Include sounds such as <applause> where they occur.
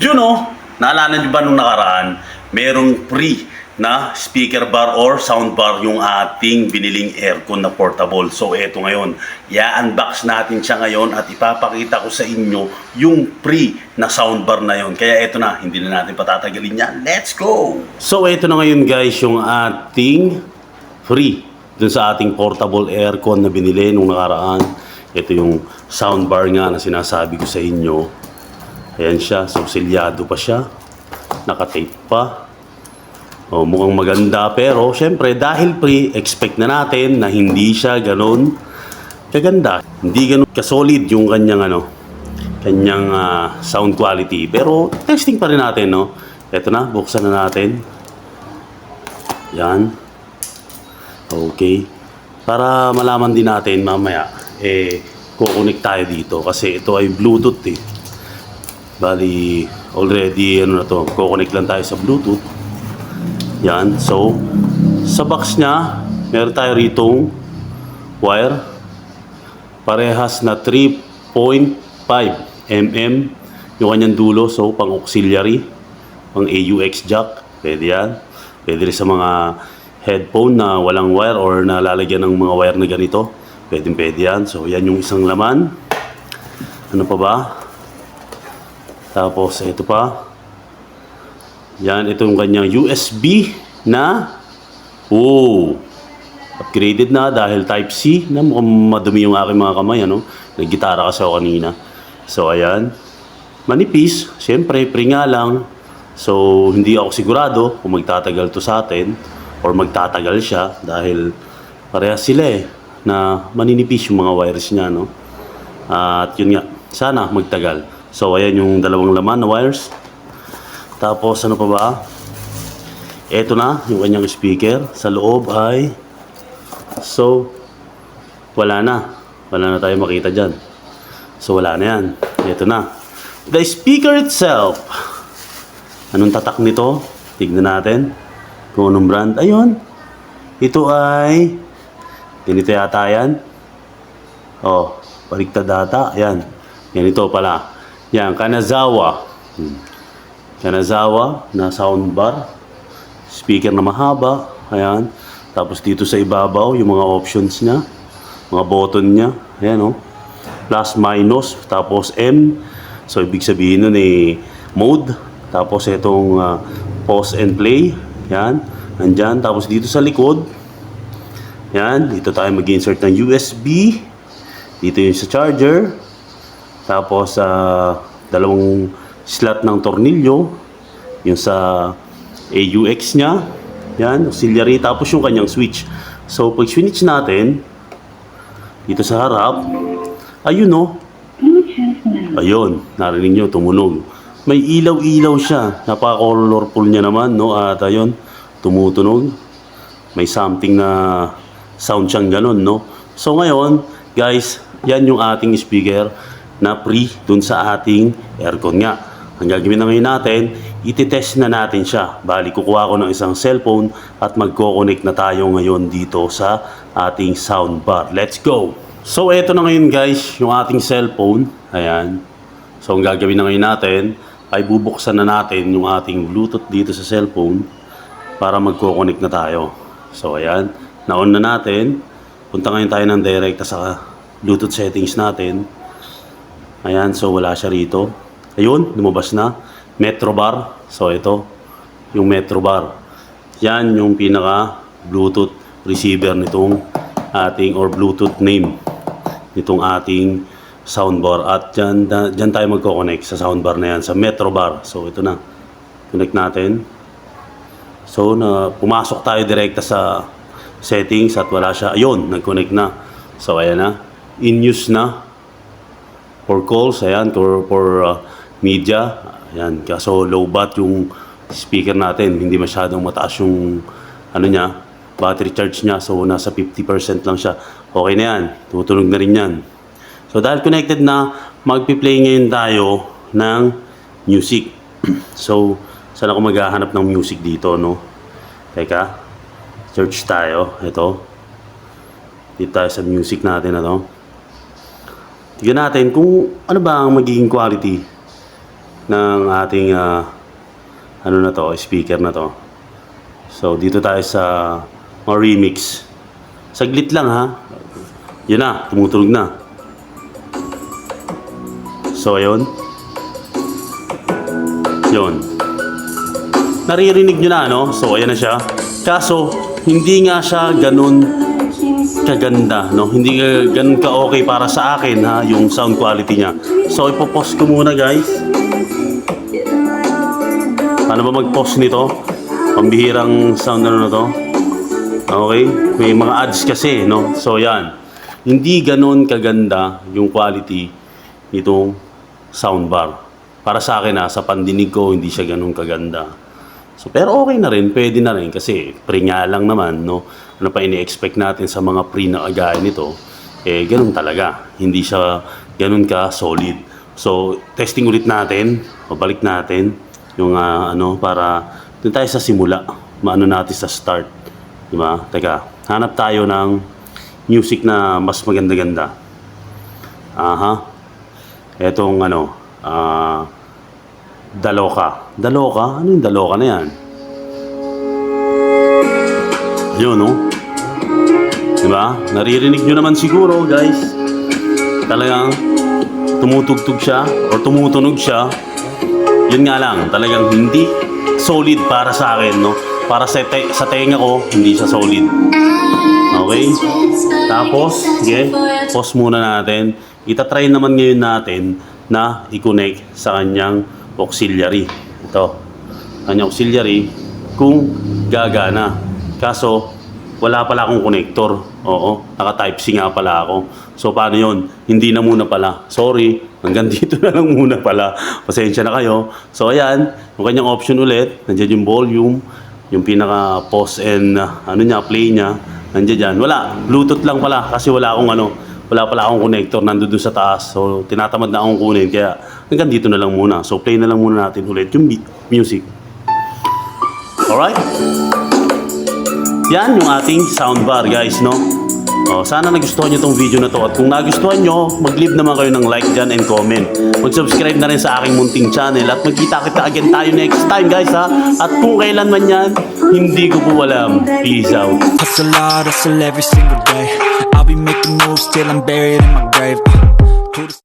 You know, naalala niyo ba nung nakaraan, merong free na speaker bar or sound bar yung ating biniling aircon na portable. So eto ngayon, i-unbox natin siya ngayon at ipapakita ko sa inyo yung free na sound bar na yon. Kaya eto na, hindi na natin patatagalin yan. Let's go! So eto na ngayon guys, yung ating free dun sa ating portable aircon na binili nung nakaraan. Ito yung soundbar nga na sinasabi ko sa inyo. Ayan siya, susilyado pa siya. Nakatape pa. O, mukhang maganda pero syempre dahil pre-expect na natin na hindi siya ganon kaganda. Hindi ganon kasolid yung kanyang ano, kanyang ah, sound quality. Pero testing pa rin natin, no? Ito na, buksan na natin. Yan. Okay. Para malaman din natin mamaya, eh, kukunik tayo dito kasi ito ay Bluetooth eh. Bali, already, ano na to, kukunik lang tayo sa Bluetooth. Yan. So, sa box niya, meron tayo ritong wire. Parehas na 3.5 mm yung kanyang dulo. So, pang auxiliary, pang AUX jack. Pwede yan. Pwede rin sa mga headphone na walang wire or na lalagyan ng mga wire na ganito. Pwede pwede yan. So, yan yung isang laman. Ano pa ba? Tapos, ito pa. Yan, ito yung kanyang USB na Oh, upgraded na dahil Type-C na mukhang madumi yung aking mga kamay, ano? Naggitara kasi ako kanina. So, ayan. Manipis, syempre, pre nga lang. So, hindi ako sigurado kung magtatagal to sa atin or magtatagal siya dahil parehas sila eh na maninipis yung mga wires niya, no? At yun nga, sana magtagal. So, ayan yung dalawang laman na wires. Tapos, ano pa ba? Ito na, yung kanyang speaker. Sa loob ay... So, wala na. Wala na tayo makita dyan. So, wala na yan. Ito na. The speaker itself. Anong tatak nito? Tignan natin. Kung anong brand. Ayun. Ito ay... Ganito yata yan. Oh, baliktad data. Yan. Ganito pala. Yan, Kanazawa. Hmm. Kanazawa na soundbar. Speaker na mahaba. Ayan. Tapos dito sa ibabaw, yung mga options niya. Mga button niya. Ayan, oh. Plus, minus. Tapos M. So, ibig sabihin nun eh, mode. Tapos itong ah, pause and play. Yan. Nandyan. Tapos dito sa likod, yan. Dito tayo mag-insert ng USB. Dito yung sa charger. Tapos sa dalawang slot ng tornilyo. Yung sa AUX niya. Yan. Auxiliary. Tapos yung kanyang switch. So pag switch natin, dito sa harap, ayun oh. Ayun, narinig nyo, tumunog. May ilaw-ilaw siya. Napaka-colorful niya naman, no? At ayun, tumutunog. May something na sound siyang ganun, no? So ngayon, guys, yan yung ating speaker na pre dun sa ating aircon nga. Ang gagawin na ngayon natin, ititest na natin siya. Bali, kukuha ko ng isang cellphone at magko-connect na tayo ngayon dito sa ating soundbar. Let's go! So, eto na ngayon guys, yung ating cellphone. Ayan. So, ang gagawin na ngayon natin, ay bubuksan na natin yung ating Bluetooth dito sa cellphone para magko-connect na tayo. So, ayan. Na-on na natin. Punta ngayon tayo ng direkta sa Bluetooth settings natin. Ayan, so wala siya rito. Ayun, lumabas na. Metro bar. So, ito. Yung Metro bar. Yan yung pinaka Bluetooth receiver nitong ating or Bluetooth name nitong ating soundbar. At dyan, dyan tayo magko-connect sa soundbar na yan, sa Metro bar. So, ito na. Connect natin. So, na, pumasok tayo direkta sa settings at wala siya. Ayun, nag-connect na. So, ayan na. In use na. For calls, ayan. For, for uh, media. Ayan. Kaso low bat yung speaker natin. Hindi masyadong mataas yung ano niya, battery charge niya. So, nasa 50% lang siya. Okay na yan. Tutunog na rin yan. So, dahil connected na, magpi-play ngayon tayo ng music. <clears throat> so, saan ako maghahanap ng music dito, no? Teka, search tayo. Ito. Dito tayo sa music natin, ano? Tignan natin kung ano ba ang magiging quality ng ating ah, ano na to, speaker na to. So, dito tayo sa mga remix. Saglit lang ha. Yun na, tumutunog na. So, ayun. Yun. Naririnig nyo na, no? So, ayan na siya. Kaso, hindi nga siya ganun kaganda, no? Hindi ganun ka-okay para sa akin, ha? Yung sound quality niya. So, ipopost ko muna, guys. Paano ba mag-post nito? Pambihirang sound ano na to? Okay? May mga ads kasi, no? So, yan. Hindi ganun kaganda yung quality nitong soundbar. Para sa akin, ha, sa pandinig ko, hindi siya ganun kaganda. So, pero okay na rin, pwede na rin kasi pre nga lang naman, no? Ano pa ini-expect natin sa mga pre na kagaya nito? Eh, ganun talaga. Hindi siya ganun ka solid. So, testing ulit natin, o balik natin yung ah, ano para dun tayo sa simula. Maano natin sa start. Di ba? Teka, hanap tayo ng music na mas maganda-ganda. Aha. Etong ano, ah, Daloka. Daloka? Ano yung Daloka na yan? Yun, no? Diba? Naririnig nyo naman siguro, guys. Talagang tumutugtog siya or tumutunog siya. Yun nga lang, talagang hindi solid para sa akin, no? Para sa, te- sa tenga ko, hindi siya solid. Okay? Tapos, sige, pause muna natin. Itatry naman ngayon natin na i-connect sa kanyang auxiliary. Ito. Kanyang auxiliary kung gagana. Kaso, wala pala akong connector. Oo, naka-type C nga pala ako. So, paano yon? Hindi na muna pala. Sorry, hanggang <laughs> dito na lang muna pala. Pasensya na kayo. So, ayan, yung kanyang option ulit. Nandiyan yung volume, yung pinaka-pause and uh, ano niya, play niya. Nandiyan dyan. Wala, Bluetooth lang pala kasi wala akong ano, wala pala akong connector nandun doon sa taas. So, tinatamad na akong kunin. Kaya, hanggang dito na lang muna. So, play na lang muna natin ulit yung music. Alright? Yan yung ating soundbar guys, no? Oh, sana nagustuhan nyo tong video na to at kung nagustuhan nyo, mag-leave naman kayo ng like dyan and comment. Mag-subscribe na rin sa aking munting channel at magkita-kita again tayo next time guys ha. At kung kailan man yan, hindi ko po alam. Peace out. Hustle every single day. Be making moves till I'm buried in my grave.